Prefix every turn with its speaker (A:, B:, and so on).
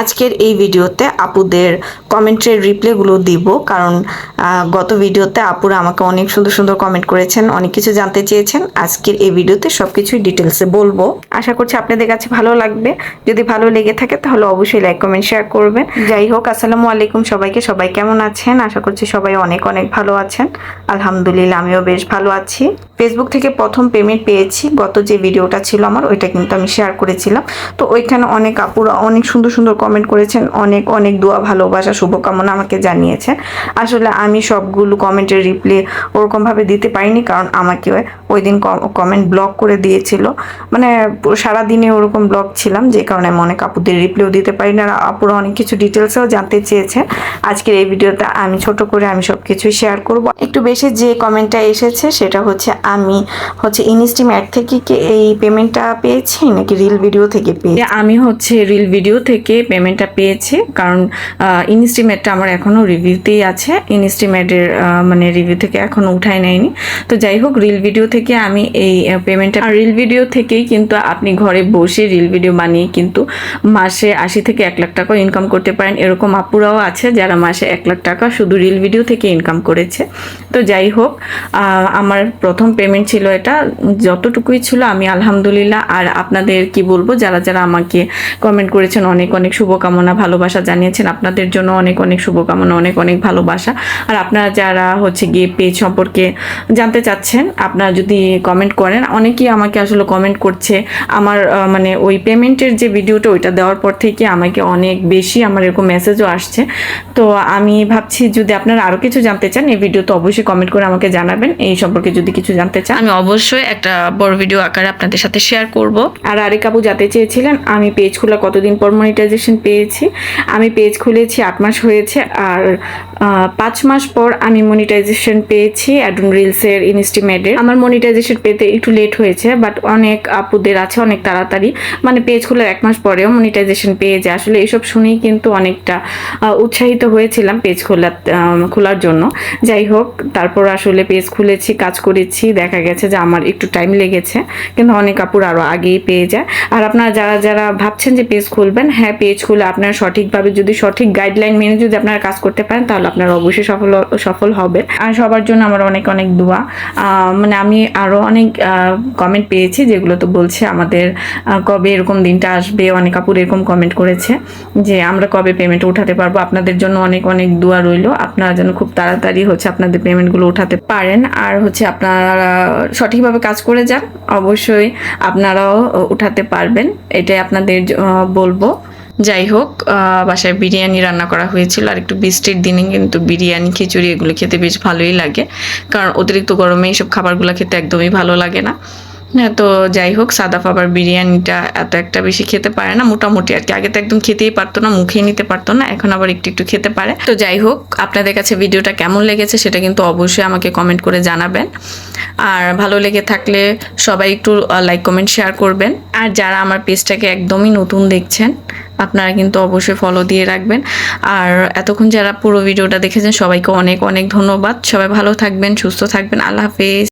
A: আজকের এই ভিডিওতে আপুদের কমেন্টের রিপ্লাইগুলো দিব, কারণ গত ভিডিওতে আপুরা আমাকে অনেক সুন্দর সুন্দর কমেন্ট করেছেন, অনেক কিছু জানতে চেয়েছেন। আজকের এই ভিডিওতে সব কিছুই ডিটেলসে বলব। আশা করছি আপনাদের কাছে ভালো লাগবে। যদি ভালো লেগে থাকে তাহলে অবশ্যই লাইক, কমেন্ট, শেয়ার করবেন। যাই হোক, আসসালামু আলাইকুম সবাইকে। সবাই কেমন আছেন? আশা করছি সবাই অনেক অনেক ভালো আছেন। আলহামদুলিল্লাহ, আমিও বেশ ভালো আছি। ফেসবুক থেকে প্রথম পেমেন্ট পেয়েছি। গত যে ভিডিওটা ছিল আমার, ওইটা কিন্তু আমি শেয়ার করেছিলাম। তো ওইখানে অনেক আপুরা অনেক সুন্দর সুন্দর কমেন্ট করেছেন, অনেক অনেক দোয়া, ভালোবাসা, শুভকামনা আমাকে জানিয়েছেন। আসলে আমি সবগুলো কমেন্টের রিপ্লাই ওরকমভাবে দিতে পারিনি কারণ আমাকে ওই দিন কমেন্ট ব্লক করে দিয়েছিল। মানে সারাদিনে ওরকম ব্লক ছিলাম, যে কারণে আমি অনেক আপুদের রিপ্লাইও দিতে পারি না আর আপুরা অনেক কিছু ডিটেলসেও জানতে চেয়েছেন আজকের এই ভিডিওতে আমি ছোট করে আমি সব কিছুই শেয়ার করব। একটু বেশি যে কমেন্টটা এসেছে, সেটা হচ্ছে আমি হচ্ছে ইনস্টিম অ্যাড থেকে কি এই পেমেন্টটা পেয়েছি নাকি রিল ভিডিও থেকে পেয়েছি?
B: আমি হচ্ছে রিল ভিডিও থেকে পেমেন্টটা পেয়েছি। কারণ ইনস্টিমেটটা আমার এখনও রিভিউতেই আছে। ইনস্টিমেটের মানে রিভিউ থেকে এখনও উঠায় নেয়নি। তো যাই হোক রিল ভিডিও থেকে আমি এই পেমেন্টটা রিল ভিডিও থেকেই কিন্তু আপনি ঘরে বসে রিল ভিডিও বানিয়ে কিন্তু মাসে আশি থেকে এক লাখ টাকা ইনকাম করতে পারেন। এরকম আপুরাও আছে যারা মাসে এক লাখ টাকা শুধু রিল ভিডিও থেকে ইনকাম করেছে। তো যাই হোক আমার প্রথম পেমেন্ট ছিল এটা। যতটুকুই ছিল আমি আলহামদুলিল্লাহ। আর আপনাদের কি বলব, যারা যারা আমাকে কমেন্ট করেছেন অনেক অনেক শুভকামনা ভালোবাসা জানিয়েছেন। আপনাদের জন্য অনেক অনেক শুভকামনা অনেক অনেক ভালোবাসা। আর আপনারা যারা হচ্ছে গিয়ে পেজ সম্পর্কে জানতে চাচ্ছেন আপনারা যদি কমেন্ট করেন অনেকেই আমাকে আসলে কমেন্ট করছে। আমার মানে ওই পেমেন্টের যে ভিডিওটা ওইটা দেওয়ার পর থেকে আমাকে অনেক বেশি আমার এরকম মেসেজও আসছে। তো আমি ভাবছি যদি আপনারা আরও কিছু জানতে চান এই ভিডিও তো অবশ্যই কমেন্ট করে আমাকে জানাবেন। এই সম্পর্কে যদি কিছু জানতে চান। আমি অবশ্যই একটা বড় ভিডিও আকারে আপনাদের সাথে শেয়ার করব। আর আরেক আপু জানতে চেয়েছিলেন আমি পেজ খোলা কতদিন পর মনিটাইজেশন পেয়েছি। আমি পেজ খুলেছি, আট মাস হয়েছে। আর পাঁচ মাস পর আমি মনিটাইজেশন পেয়েছি অ্যাডুন রিলসের ইনস্টিমেটের আমার মনিটাইজেশন পেতে একটু লেট হয়েছে বাট অনেক আপুদের আছে, অনেক তাড়াতাড়ি। মানে পেজ খোলার এক মাস পরেও মনিটাইজেশন পেয়ে যায়। আসলে এসব শুনেই কিন্তু অনেকটা উৎসাহিত হয়েছিলাম পেজ খোলার খোলার জন্য। যাই হোক, তারপর আসলে পেজ খুলেছি, কাজ করেছি। দেখা গেছে যে আমার একটু টাইম লেগেছে। কিন্তু অনেক কাপড় আরও আগেই পেয়ে যায়। আর আপনারা যারা যারা ভাবছেন যে পেজ খুলবেন হ্যাঁ পেজ খুলে আপনারা সঠিকভাবে যদি সঠিক গাইডলাইন মেনে যদি আপনারা কাজ করতে পারেন, তাহলে আপনারা অবশ্যই সফল সফল হবে। আর সবার জন্য আমার অনেক অনেক দোয়া। মানে আমি আরও অনেক কমেন্ট পেয়েছি যেগুলো তো বলছে আমাদের কবে এরকম দিনটা আসবে। অনেক কাপড় এরকম কমেন্ট করেছে যে, আমরা কবে পেমেন্ট উঠাতে পারব? আপনাদের জন্য অনেক অনেক দোয়া রইল। আপনারা যেন খুব তাড়াতাড়ি হচ্ছে আপনাদের পেমেন্টগুলো উঠাতে পারেন। আর হচ্ছে আপনারা সঠিকভাবে কাজ করে যান। অবশ্যই আপনারাও উঠাতে পারবেন। এটাই আপনাদের বলব। যাই হোক বাসায় বিরিয়ানি রান্না করা হয়েছিল, আর একটু বৃষ্টির দিনে কিন্তু বিরিয়ানি, খিচুড়ি এগুলো খেতে বেশ ভালোই লাগে। কারণ অতিরিক্ত গরমে এইসব খাবারগুলো খেতে একদমই ভালো লাগে না। হ্যাঁ তো যাই হোক সাদা ফাবার বিরিয়ানিটা এত একটা বেশি খেতে পারে না, মোটামুটি আর কি। আগে তো একদম খেতেই পারতো না, মুখেই নিতে পারতো না, এখন আবার একটু একটু খেতে পারে। তো যাই হোক আপনাদের কাছে ভিডিওটা কেমন লেগেছে সেটা কিন্তু অবশ্যই আমাকে কমেন্ট করে জানাবেন। আর ভালো লেগে থাকলে সবাই একটু লাইক কমেন্ট শেয়ার করবেন। আর যারা আমার পেজটাকে একদমই নতুন দেখছেন আপনারা কিন্তু অবশ্যই ফলো দিয়ে রাখবেন। আর এতক্ষণ যারা পুরো ভিডিওটা দেখেছেন, সবাইকে অনেক অনেক ধন্যবাদ। সবাই ভালো থাকবেন, সুস্থ থাকবেন। আল্লাহ হাফেজ।